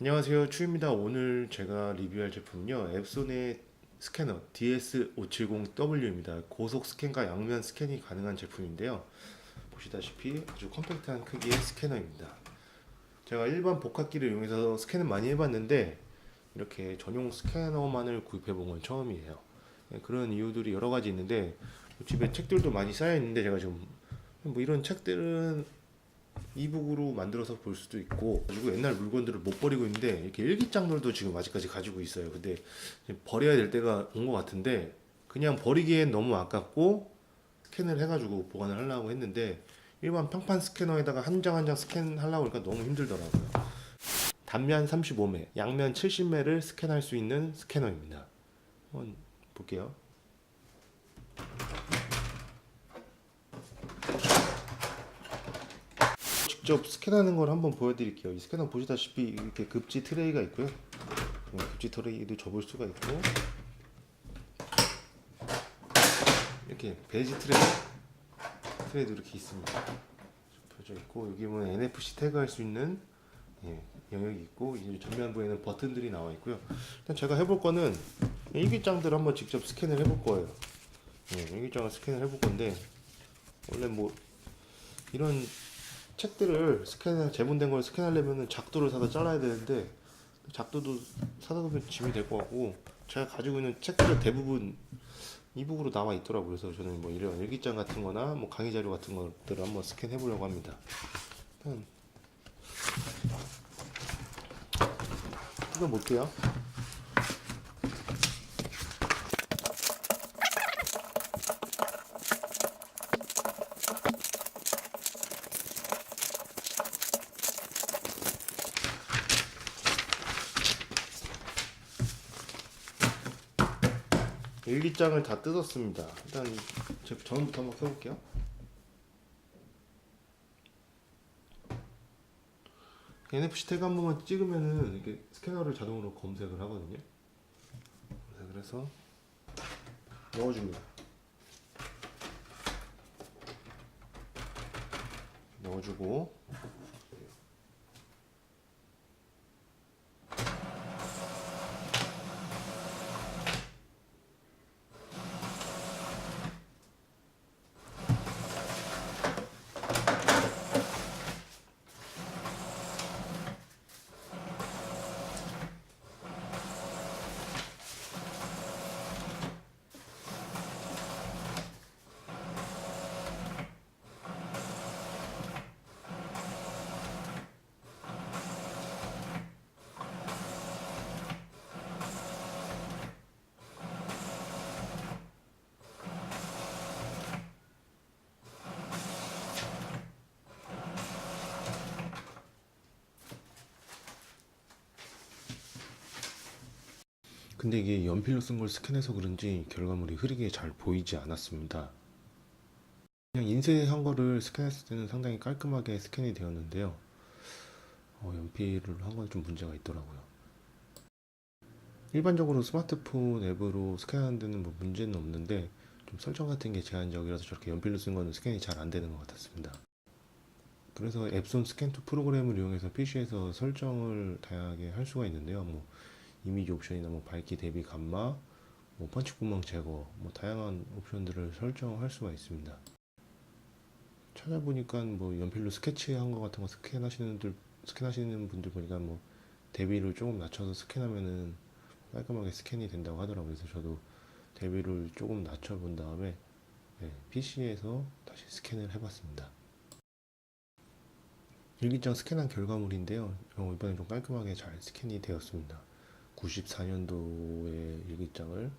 안녕하세요. 추입니다. 오늘 제가 리뷰할 제품은요 앱손의 스캐너 DS570W입니다. 고속 스캔과 양면 스캔이 가능한 제품인데요. 보시다시피 아주 컴팩트한 크기의 스캐너입니다. 제가 일반 복합기를 이용해서 스캔을 많이 해봤는데 이렇게 전용 스캐너만을 구입해 본 건 처음이에요. 네, 그런 이유들이 여러 가지 있는데 집에 책들도 많이 쌓여 있는데 제가 지금 뭐 이런 책들은 이북으로 만들어서 볼 수도 있고 가지고 옛날 물건들을 못 버리고 있는데 이렇게 일기장들도 지금 아직까지 가지고 있어요. 근데 버려야 될 때가 온 것 같은데 그냥 버리기엔 너무 아깝고 스캔을 해가지고 보관을 하려고 했는데 일반 평판 스캐너에다가 한 장 한 장 스캔하려고 하니까 너무 힘들더라고요. 단면 35매, 양면 70매를 스캔할 수 있는 스캐너입니다. 한번 볼게요 직접 스캔하는 걸 한번 보여드릴게요. 이 스캐너 보시다시피 이렇게 급지 트레이가 있고요. 어, 급지 트레이도 접을 수가 있고 이렇게 베이지 트레이 트레이도 이렇게 있습니다. 펴져 있고 여기 보면 NFC 태그할 수 있는 예, 영역이 있고 이제 전면부에는 버튼들이 나와 있고요. 일단 제가 해볼 거는 일기장들 한번 직접 스캔을 해볼 거예요. 예, 일기장을 스캔을 해볼 건데 원래 뭐 이런 책들을 스캔 재본된 걸 스캔하려면 작도를 사서 잘라야 되는데 작도도 사다 보면 짐이 될 것 같고 제가 가지고 있는 책들 대부분 이북으로 나와 있더라고요. 그래서 저는 뭐 이런 일기장 같은 거나 뭐 강의 자료 같은 것들을 한번 스캔해 보려고 합니다. 일단 이거 볼게요. 일기장을 다 뜯었습니다. 일단 제 전부터 한번 켜볼게요. NFC 태그 한 번만 찍으면은 이렇게 스캐너를 자동으로 검색을 하거든요. 검색을 해서 넣어줍니다. 넣어주고 근데 이게 연필로 쓴 걸 스캔해서 그런지 결과물이 흐리게 잘 보이지 않았습니다. 그냥 인쇄한 거를 스캔했을 때는 상당히 깔끔하게 스캔이 되었는데요. 어, 연필을 한 건 좀 문제가 있더라고요. 일반적으로 스마트폰 앱으로 스캔하는 데는 뭐 문제는 없는데 좀 설정 같은 게 제한적이라서 저렇게 연필로 쓴 거는 스캔이 잘 안 되는 것 같았습니다. 그래서 앱손 스캔 투 프로그램을 이용해서 PC에서 설정을 다양하게 할 수가 있는데요. 뭐 이미지 옵션이나 뭐 밝기 대비 감마, 뭐 펀치 구멍 제거, 뭐 다양한 옵션들을 설정할 수가 있습니다. 찾아보니까 뭐 연필로 스케치한 거 같은 거 스캔하시는 들 스캔하시는 분들 보니까 뭐 대비를 조금 낮춰서 스캔하면은 깔끔하게 스캔이 된다고 하더라고요. 그래서 저도 대비를 조금 낮춰 본 다음에 PC에서 다시 스캔을 해봤습니다. 일기장 스캔한 결과물인데요. 어, 이번에 좀 깔끔하게 잘 스캔이 되었습니다. 94년도의 일기장을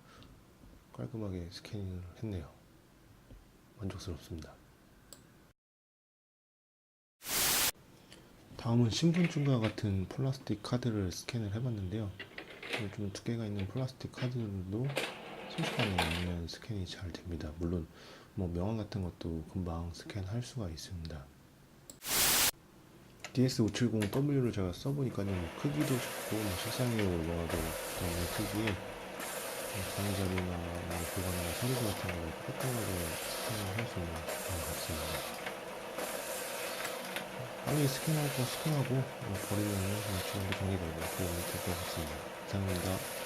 깔끔하게 스캐닝을 했네요. 만족스럽습니다. 다음은 신분증과 같은 플라스틱 카드를 스캔을 해봤는데요. 좀 두께가 있는 플라스틱 카드들도 순식간에 양면 스캔이 잘 됩니다. 물론 뭐 명함 같은 것도 금방 스캔할 수가 있습니다. DS570W를 제가 써보니까요 뭐 크기도 좋고 뭐 실상에 올라가도 되는 크기에 강의 자료나 뭐 교과나 서류 같은 거 깔끔하게 스캔을 할수 있는 것 같습니다. 빨리 스캔할 거 스캔하고 뭐 버리면 나중에 정리되고 그런 될것 같습니다. 이상입니다.